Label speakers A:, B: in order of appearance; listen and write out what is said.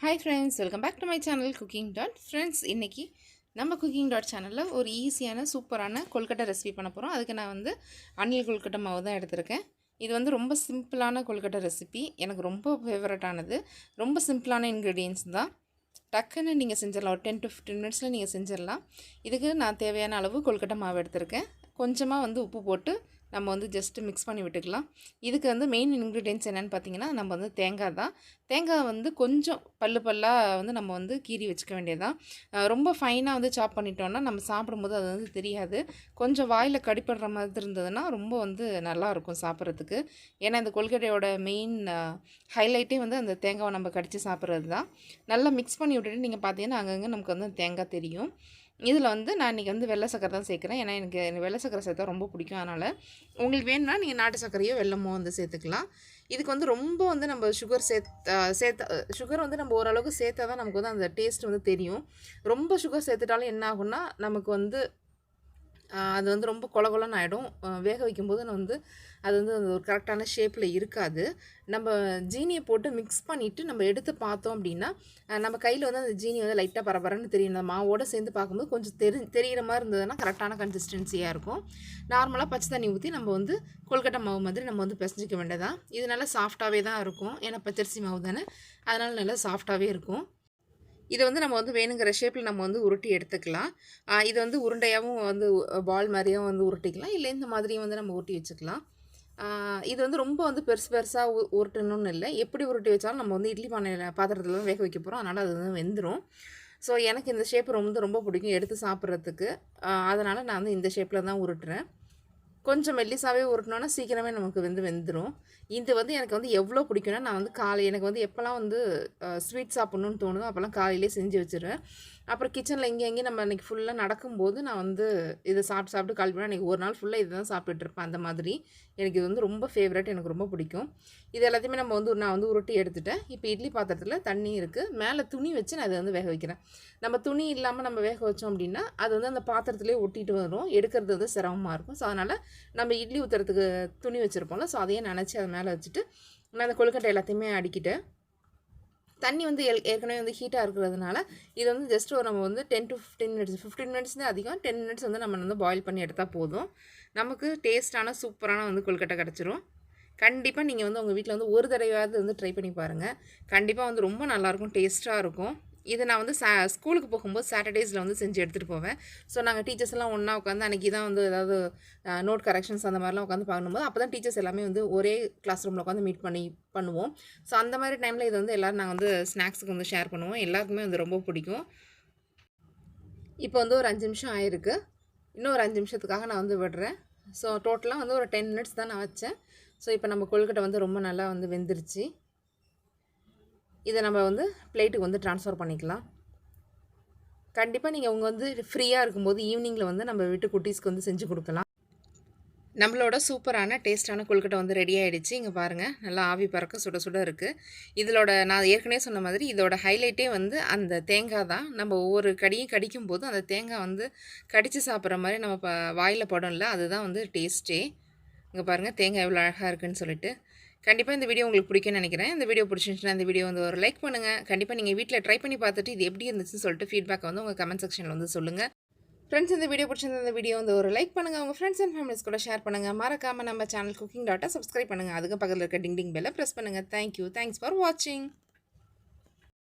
A: Hi friends welcome back to my channel cooking dot friends இன்றைக்கி நம்ம cooking dot சேனலில் ஒரு ஈஸியான சூப்பரான கொல்கட்டை ரெசிபி பண்ண போகிறோம் அதுக்கு நான் வந்து அணில் கொல்கட்டை மாவு தான் எடுத்திருக்கேன். இது வந்து ரொம்ப சிம்பிளான கொல்கட்டை ரெசிபி எனக்கு ரொம்ப ஃபேவரட்டானது ரொம்ப சிம்பிளான இன்க்ரீடியன்ஸ் தான். டக்குன்னு நீங்கள் செஞ்சிடலாம். ஒரு டென் டு ஃபிஃப்டீன் மினிட்ஸில் நீங்கள் செஞ்சிடலாம். இதுக்கு நான் தேவையான அளவு கொல்கட்டை மாவு எடுத்திருக்கேன். கொஞ்சமாக வந்து உப்பு போட்டு நம்ம வந்து ஜஸ்ட்டு மிக்ஸ் பண்ணி விட்டுக்கலாம். இதுக்கு வந்து மெயின் இன்க்ரீடியன்ஸ் என்னென்னு பார்த்தீங்கன்னா நம்ம வந்து தேங்காய் தான். தேங்காய் வந்து கொஞ்சம் பல்லு பல்லாக வந்து நம்ம வந்து கீறி வச்சுக்க வேண்டியதான் ரொம்ப ஃபைனாக வந்து சாப் பண்ணிட்டோம்னா நம்ம சாப்பிடும்போது அது வந்து தெரியாது. கொஞ்சம் வாயில் கடிப்படுற மாதிரி இருந்ததுன்னா ரொம்ப வந்து நல்லாயிருக்கும் சாப்பிட்றதுக்கு. ஏன்னா இந்த கொள்கட்டையோட மெயின் ஹைலைட்டே வந்து அந்த தேங்காவை நம்ம கடித்து சாப்பிட்றது தான் நல்லா மிக்ஸ் பண்ணி விட்டுட்டு நீங்கள் பார்த்தீங்கன்னா அங்கங்கே நமக்கு வந்து தேங்காய் தெரியும். இதில் வந்து நான் இன்றைக்கி வந்து வெள்ளை சக்கரை தான் சேர்க்குறேன். ஏன்னா எனக்கு வெள்ளை சக்கரை சேர்த்தா ரொம்ப பிடிக்கும். அதனால் உங்களுக்கு வேணும்னா நீங்கள் நாட்டு சர்க்கரையோ வெள்ளமோ வந்து சேர்த்துக்கலாம். இதுக்கு வந்து ரொம்ப வந்து நம்ம சுகர் சேர்த்த சேர்த்த சுகர் வந்து நம்ம ஓரளவுக்கு சேர்த்தா தான் நமக்கு வந்து அந்த டேஸ்ட் வந்து தெரியும். ரொம்ப சுகர் சேர்த்துட்டாலும் என்ன ஆகும்னா நமக்கு வந்து அது வந்து ரொம்ப கொல கொலன்னு ஆகிடும் வேக வைக்கும்போது நான் வந்து அது வந்து ஒரு கரெக்டான ஷேப்பில் இருக்காது. நம்ம ஜீனியை போட்டு மிக்ஸ் பண்ணிவிட்டு நம்ம எடுத்து பார்த்தோம் அப்படின்னா நம்ம கையில் வந்து அந்த ஜீனி வந்து லைட்டாக பரபரன்னு தெரியும். அந்த மாவோடு சேர்ந்து பார்க்கும்போது கொஞ்சம் தெரி தெரிகிற மாதிரி இருந்ததுன்னா கரெக்டான கன்சிஸ்டன்சியாக இருக்கும். நார்மலாக பச்சை தண்ணி ஊற்றி நம்ம வந்து கொல்கட்டை மாவு மாதிரி நம்ம வந்து பிசைஞ்சிக்க வேண்டியதான் இது நல்லா சாஃப்டாகவே தான் இருக்கும். ஏன்னா பச்சரிசி மாவு தானே. அதனால் நல்லா சாஃப்டாகவே இருக்கும். இதை வந்து நம்ம வந்து வேணுங்கிற ஷேப்பில் நம்ம வந்து உருட்டி எடுத்துக்கலாம். இது வந்து உருண்டையாகவும் வந்து பால் மாதிரியும் வந்து உருட்டிக்கலாம். இல்லை இந்த மாதிரியும் வந்து நம்ம உருட்டி வச்சுக்கலாம். இது வந்து ரொம்ப வந்து பெருசு பெருசாக உருட்டணும்னு இல்லை. எப்படி உருட்டி வச்சாலும் நம்ம வந்து இட்லி பானையில் பாத்திரத்தில் தான் வேக வைக்க போகிறோம் அதனால் அது வந்து வெந்துடும் ஸோ எனக்கு இந்த ஷேப் ரொம்ப ரொம்ப பிடிக்கும். எடுத்து சாப்பிட்றதுக்கு. அதனால் நான் வந்து இந்த ஷேப்பில் தான் உருட்டுறேன். கொஞ்சம் மெல்லிசாவே உருட்டினோன்னா சீக்கிரமே நமக்கு வந்து வெந்துடும் இது வந்து எனக்கு வந்து எவ்வளோ பிடிக்கும்னா நான் வந்து காலை எனக்கு வந்து எப்போல்லாம் வந்து ஸ்வீட் சாப்பிட்ணுன்னு தோணுதோ அப்போல்லாம் காலையிலே செஞ்சு வச்சுருவேன். அப்புறம் கிச்சனில் இங்கே எங்கேயும் நம்ம அன்றைக்கி ஃபுல்லாக நடக்கும்போது நான் வந்து இதை சாப்பிட்டு சாப்பிட்டு கால் பண்ணி அன்றைக்கி ஒரு நாள் ஃபுல்லாக இதை தான் சாப்பிட்டுருப்பேன் அந்த மாதிரி எனக்கு இது வந்து ரொம்ப ஃபேவரட் எனக்கு ரொம்ப பிடிக்கும். இது எல்லாத்தையுமே நம்ம வந்து நான் வந்து உருட்டி எடுத்துட்டேன். இப்போ இட்லி பாத்திரத்தில் தண்ணி இருக்குது மேலே துணி வச்சு நான் இதை வந்து வேக வைக்கிறேன். நம்ம துணி இல்லாமல் நம்ம வேக வச்சோம் அப்படின்னா அது வந்து அந்த பாத்திரத்துலேயே ஒட்டிட்டு வரும். எடுக்கிறது வந்து சிரமமாக இருக்கும். ஸோ அதனால் நம்ம இட்லி ஊற்றுறதுக்கு துணி வச்சுருப்போம்ல ஸோ அதையே நினச்சி அதை மேலே வச்சுட்டு நான் அந்த கொழுக்கட்டை எல்லாத்தையுமே அடிக்கிட்டேன். தண்ணி வந்து ஏற்கனவே வந்து ஹீட்டாக இருக்கிறதுனால இது வந்து ஜஸ்ட் ஒரு நம்ம வந்து ten to fifteen minutes fifteen minutes தான் அதிகம். டென் மினிட்ஸ் வந்து நம்ம வந்து பாயில் பண்ணி எடுத்தால் போதும். நமக்கு டேஸ்ட்டான சூப்பரான வந்து கொழுக்கட்டை கிடச்சிரும். கண்டிப்பாக நீங்கள் வந்து உங்கள் வீட்டில் வந்து ஒரு தடவையாவது வந்து ட்ரை பண்ணி பாருங்கள் கண்டிப்பாக வந்து ரொம்ப நல்லாயிருக்கும் டேஸ்ட்டாக இருக்கும். இதை நான் வந்து சா ஸ்கூலுக்கு போகும்போது சாட்டர்டேஸில் வந்து செஞ்சு எடுத்துகிட்டு போவேன். ஸோ நாங்கள் டீச்சர்ஸ் எல்லாம் ஒன்றா உட்காந்து அன்றைக்கி தான் வந்து ஏதாவது நோட் கரெக்ஷன்ஸ் அந்த மாதிரிலாம் உட்காந்து பண்ணும்போது அப்போ தான் டீச்சர்ஸ் எல்லாமே வந்து ஒரே கிளாஸ் ரூமில் உட்காந்து மீட் பண்ணி பண்ணுவோம். ஸோ அந்த மாதிரி டைமில் இது வந்து எல்லோரும் நாங்கள் வந்து ஸ்நாக்ஸுக்கு வந்து ஷேர் பண்ணுவோம். எல்லாருக்குமே வந்து ரொம்ப பிடிக்கும். இப்போ வந்து ஒரு அஞ்சு நிமிஷம் ஆயிருக்கு. இன்னும் ஒரு அஞ்சு நிமிஷத்துக்காக நான் வந்து விடுறேன். ஸோ டோட்டலாக வந்து ஒரு டென் மினிட்ஸ் தான் நான் வச்சேன். ஸோ இப்போ நம்ம கொழுக்கட்டை வந்து ரொம்ப நல்லா வந்து வெந்துருச்சு. இதை நம்ம வந்து பிளேட்டுக்கு வந்து ட்ரான்ஸ்ஃபர் பண்ணிக்கலாம். கண்டிப்பாக நீங்கள் உங்கள் வந்து ஃப்ரீயாக இருக்கும்போது ஈவினிங்கில் வந்து நம்ம வீட்டு குட்டீஸ்க்கு வந்து செஞ்சு கொடுக்கலாம். நம்மளோட சூப்பரான டேஸ்ட்டான கொழுக்கட்டை வந்து ரெடி ஆகிடுச்சு இங்கே பாருங்கள் நல்லா ஆவி பறக்க சுட சுட இருக்குது இதோட நான் ஏற்கனவே சொன்ன மாதிரி இதோட ஹைலைட்டே வந்து அந்த தேங்காய் தான். நம்ம ஒவ்வொரு கடியும் கடிக்கும் போது அந்த தேங்காய் வந்து கடித்து சாப்பிட்ற மாதிரி நம்ம இப்போ வாயில் படம்ல அதுதான் வந்து டேஸ்ட்டே இங்கே பாருங்கள் தேங்காய் எவ்வளோ அழகாக இருக்குதுன்னு சொல்லிட்டு. கண்டிப்பாக இந்த வீடியோ உங்களுக்கு பிடிக்கும்னு நினைக்கிறேன். இந்த வீடியோ பிடிச்சிருந்துச்சுன்னா இந்த வீடியோ வந்து ஒரு லைக் பண்ணுங்கள் கண்டிப்பாக நீங்கள் வீட்டில் ட்ரை பண்ணி பார்த்துட்டு இது எப்படி இருந்துச்சுன்னு சொல்லிட்டு ஃபீட்பேக் வந்து உங்கள் கமெண்ட் செக்ஷனில் வந்து சொல்லுங்கள் ஃப்ரெண்ட்ஸ் இந்த வீடியோ பிடிச்சிருந்த இந்த வீடியோ வந்து ஒரு லைக் பண்ணுங்கள் உங்கள் ஃப்ரெண்ட்ஸ் அண்ட் ஃபேமிலிஸ் கூட ஷேர் பண்ணுங்கள் மறக்காமல் நம்ம சேனல் குக்கிங் டாட்டா சப்ஸ்கிரைப் பண்ணுங்கள் அதுக்கு பக்கத்தில் இருக்க டிங் டிங் பெல்லை ப்ரெஸ் பண்ணுங்கள் தேங்க்யூ தேங்க்ஸ் ஃபார் வாட்சிங்